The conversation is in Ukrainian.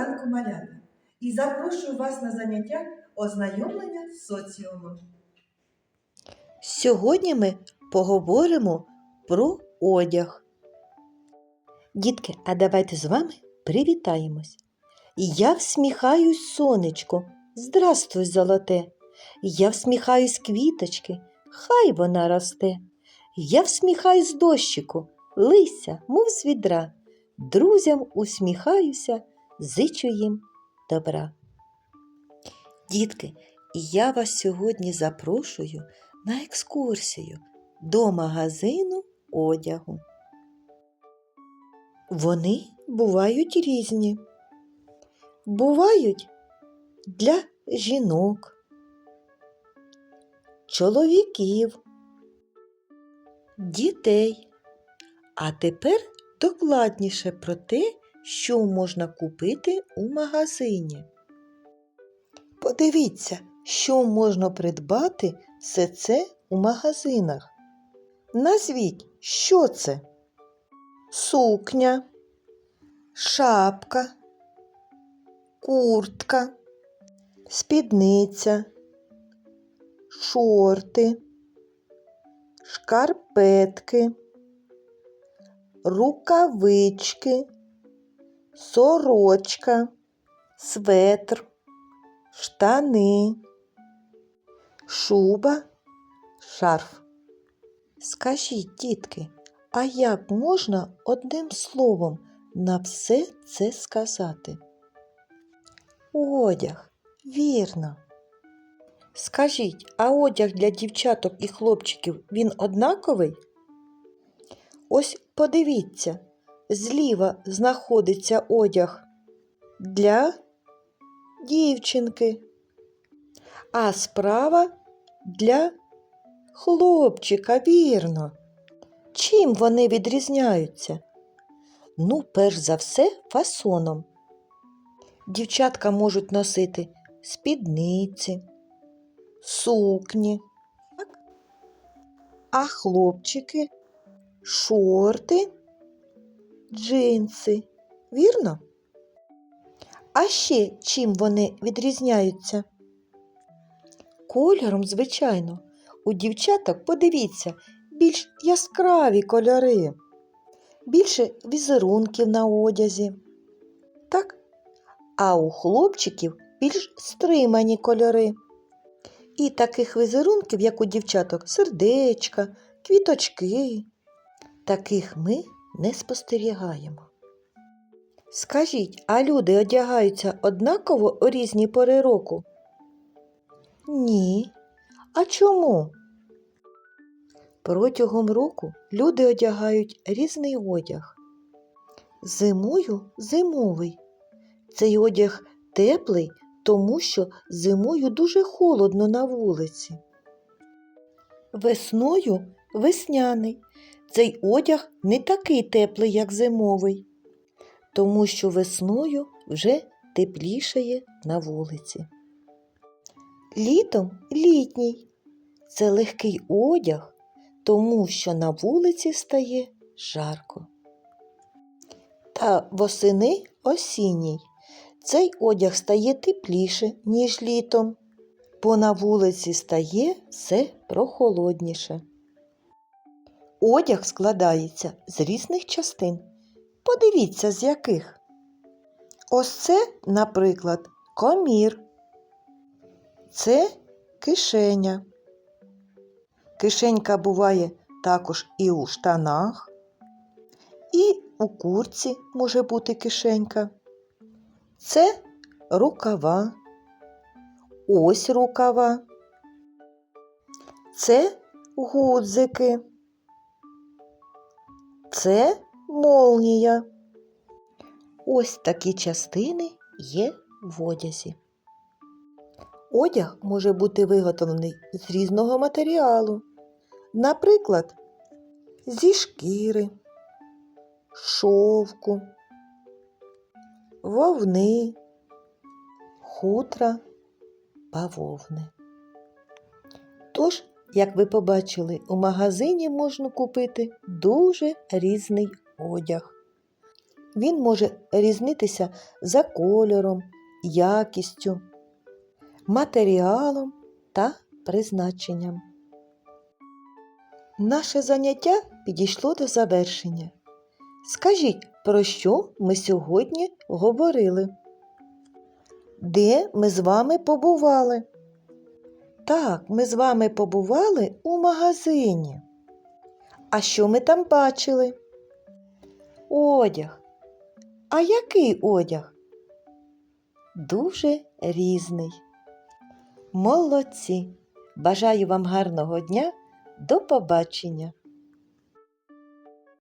ранку малята і запрошую вас на заняття ознайомлення з соціумом. Сьогодні ми поговоримо про одяг. Дітки, а давайте з вами привітаємось. Я всміхаюсь, сонечко, здрастуй, золоте. Я всміхаюсь квіточки, хай вона росте. Я всміхаюсь дощику, лися, мов з відра. Друзям усміхаюся, зичу їм добра. Дітки, я вас сьогодні запрошую на екскурсію до магазину одягу. Вони бувають різні. Бувають для жінок, чоловіків, дітей. А тепер докладніше про те, що можна купити у магазині. Подивіться, що можна придбати все це у магазинах. Назвіть, що це? Сукня, шапка, куртка, спідниця, шорти, шкарпетки, рукавички, сорочка, светр, штани, шуба, шарф. Скажіть, дітки, а як можна одним словом на все це сказати? Одяг, вірно. Скажіть, а одяг для дівчаток і хлопчиків він однаковий? Ось подивіться, зліва знаходиться одяг для дівчинки, а справа для хлопчика, вірно. Чим вони відрізняються? Ну, перш за все, фасоном. Дівчатка можуть носити спідниці, сукні, а хлопчики шорти, джинси. Вірно? А ще чим вони відрізняються? Кольором, звичайно. У дівчаток, подивіться, більш яскраві кольори, більше візерунків на одязі. Так? А у хлопчиків більш стримані кольори. І таких візерунків, як у дівчаток, сердечка, квіточки. Таких ми не спостерігаємо. Скажіть, а люди одягаються однаково у різні пори року? Ні. А чому? Протягом року люди одягають різний одяг. Зимою зимовий. Цей одяг теплий, тому що зимою дуже холодно на вулиці. Весною весняний. Цей одяг не такий теплий, як зимовий, тому що весною вже теплішає на вулиці. Літом літній. Це легкий одяг, тому що на вулиці стає жарко. Та восени осінній. Цей одяг стає тепліше, ніж літом, бо на вулиці стає все прохолодніше. Одяг складається з різних частин. Подивіться, з яких. Ось це, наприклад, комір. Це кишеня. Кишенька буває також і у штанах, і у курці може бути кишенька. Це рукава. Ось рукава. Це гудзики. Це молнія. Ось такі частини є в одязі. Одяг може бути виготовлений з різного матеріалу, наприклад, зі шкіри, шовку, вовни, хутра, бавовни. Тож, як ви побачили, у магазині можна купити дуже різний одяг. Він може різнитися за кольором, якістю, матеріалом та призначенням. Наше заняття підійшло до завершення. Скажіть, про що ми сьогодні говорили? Де ми з вами побували? Так, ми з вами побували у магазині. А що ми там бачили? Одяг. А який одяг? Дуже різний. Молодці. Бажаю вам гарного дня. До побачення!